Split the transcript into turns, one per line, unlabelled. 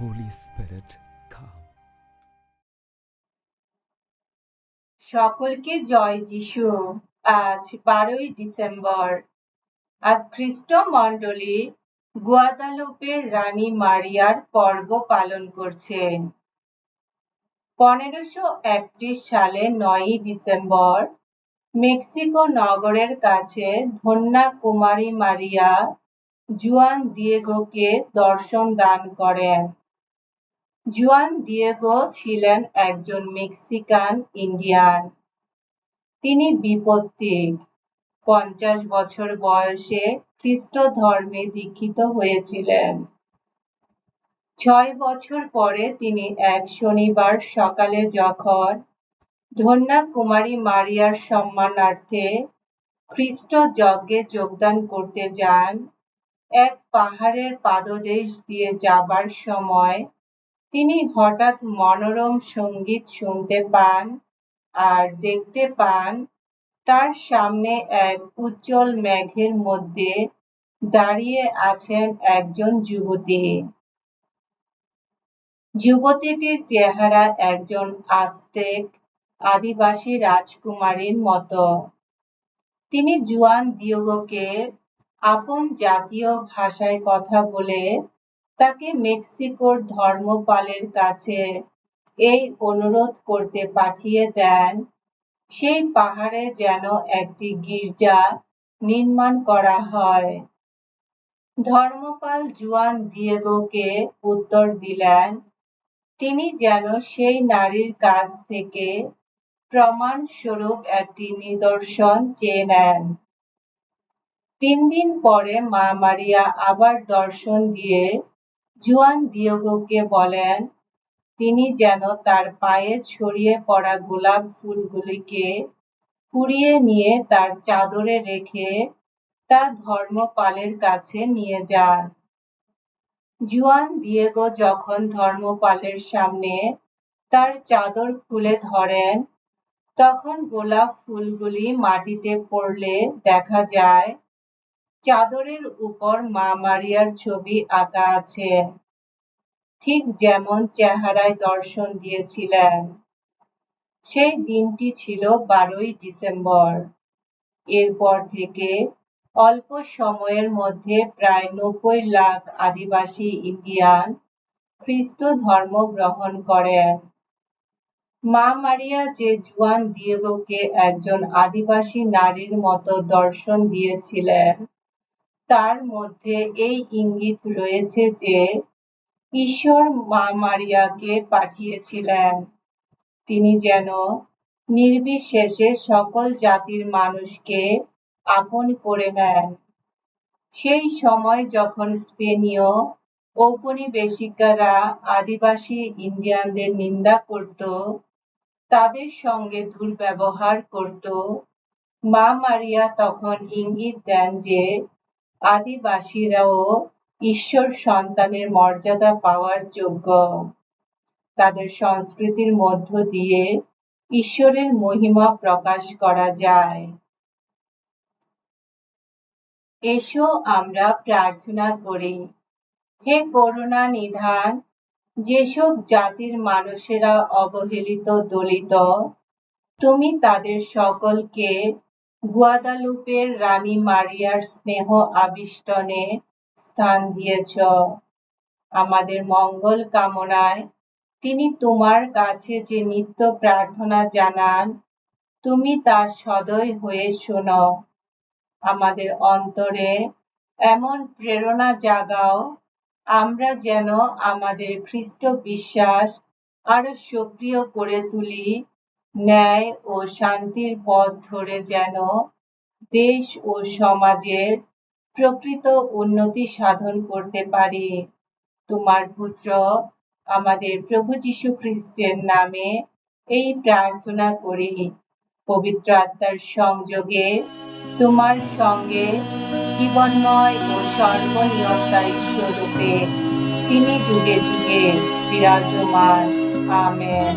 Holy Spirit, come.
সকলকে জয় যিশু। আজ বারোই ডিসেম্বর। আজ খ্রিস্ট মণ্ডলী গুয়াদালুপের রানী মারিয়ার পর্ব পালন করছেন। পনেরোশো একত্রিশ সালে নয়ই ডিসেম্বর মেক্সিকো নগরের কাছে ধন্যা কুমারী মারিয়া জুয়ান দিয়েগোকে দর্শন দান করেন। জুয়ান দিয়েগো ছিলেন একজন মেক্সিকান ইন্ডিয়ান। তিনি বিপত্তিক পঞ্চাশ বছর বয়সে খ্রিস্ট ধর্মে দীক্ষিত হয়েছিলেন। ছয় বছর পরে তিনি এক শনিবার সকালে যখন ধন্যা কুমারী মারিয়ার সম্মানার্থে খ্রিস্ট যজ্ঞে যোগদান করতে যান, এক পাহাড়ের পাদদেশ দিয়ে যাবার সময় তিনি হঠাৎ মনোরম সংগীত শুনতে পান আর দেখতে পান তার সামনে এক উজ্জ্বল মেঘের মধ্যে দাঁড়িয়ে আছেন একজন যুবতী। যুবতীটির চেহারা একজন আস্তেক আদিবাসী রাজকুমারীর মতো। তিনি জুয়ান দিয়োগোকে আপন জাতীয় ভাষায় কথা বলে তাকে মেক্সিকোর ধর্মপালের কাছে এই অনুরোধ করতে পাঠিয়ে দেন। সেই পাহাড়ে যেন একটি গির্জা নির্মাণ করা হয়। ধর্মপাল জুয়ান দিয়েগোকে উত্তর দিলেন, তিনি যেন সেই নারীর কাছ থেকে প্রমাণ স্বরূপ একটি নিদর্শন চেয়ে নেন। তিন দিন পরে মা মারিয়া আবার দর্শন দিয়ে জুয়ান দিয়েগোকে বলেন, তিনি যেন তার পায়ে ছড়িয়ে পড়া গোলাপ ফুলগুলিকে কুড়িয়ে নিয়ে তার চাদরে রেখে তা ধর্মপালের কাছে নিয়ে যান। জুয়ান দিয়েগো যখন ধর্মপালের সামনে তার চাদর খুলে ধরেন, তখন গোলাপ ফুলগুলি মাটিতে পড়লে দেখা যায় চাদরের উপর মা মারিয়ার ছবি আঁকা আছে। ঠিক যেমন চেহারায় দর্শন দিয়েছিলেন। সেই দিনটি ছিল বারোই ডিসেম্বর। এরপর থেকে অল্প সময়ের মধ্যে প্রায় নব্বই লাখ আদিবাসী ইন্ডিয়ান খ্রিস্ট ধর্ম গ্রহণ করেন। মা মারিয়া যে জুয়ান দিয়েগোকে একজন আদিবাসী নারীর মতো দর্শন দিয়েছিলেন তার মধ্যে এই ইঙ্গিত রয়েছে যে ঈশ্বর মা মারিয়াকে পাঠিয়েছিলেন। তিনি যেন নির্বিশেষে সকল জাতির মানুষকে আপন করে নেন। সেই সময় যখন স্পেনীয় ঔপনিবেশিকারা আদিবাসী ইন্ডিয়ানদের নিন্দা করত, তাদের সঙ্গে দুর্ব্যবহার করত, মা মারিয়া তখন ইঙ্গিত দেন যে আদিবাসীরাও ঈশ্বর সন্তানের মর্যাদা পাওয়ার যোগ্য। তাদের সংস্কৃতির মধ্য দিয়ে ঈশ্বরের মহিমা প্রকাশ করা যায়। এসো আমরা প্রার্থনা করি। হে করুণা নিধান, যেসব জাতির মানুষেরা অবহেলিত, দলিত, তুমি তাদের সকলকে গুয়াদালুপের রানী মারিয়ার স্নেহ আবিষ্টনে স্থান দিয়েছ। আমাদের মঙ্গল কামনায় তিনি তোমার কাছে যে নিত্য প্রার্থনা জানান, তুমি তা সদয় হয়ে শোনো। আমাদের অন্তরে এমন প্রেরণা জাগাও, আমরা যেন আমাদের খ্রিস্ট বিশ্বাস আরও সক্রিয় করে তুলি। ন্যায় ও শান্তির পথ ধরে যেন দেশ ও সমাজের প্রকৃত উন্নতি সাধন করতে পারি। তোমার পুত্র আমাদের প্রভু যীশু খ্রিস্টের নামে এই প্রার্থনা করি। পবিত্র আত্মার সংযোগে তোমার সঙ্গে জীবনময় ও সর্বনিয়তাই স্বরূপে তিনি যুগে যুগে বিরাজমান। আমেন।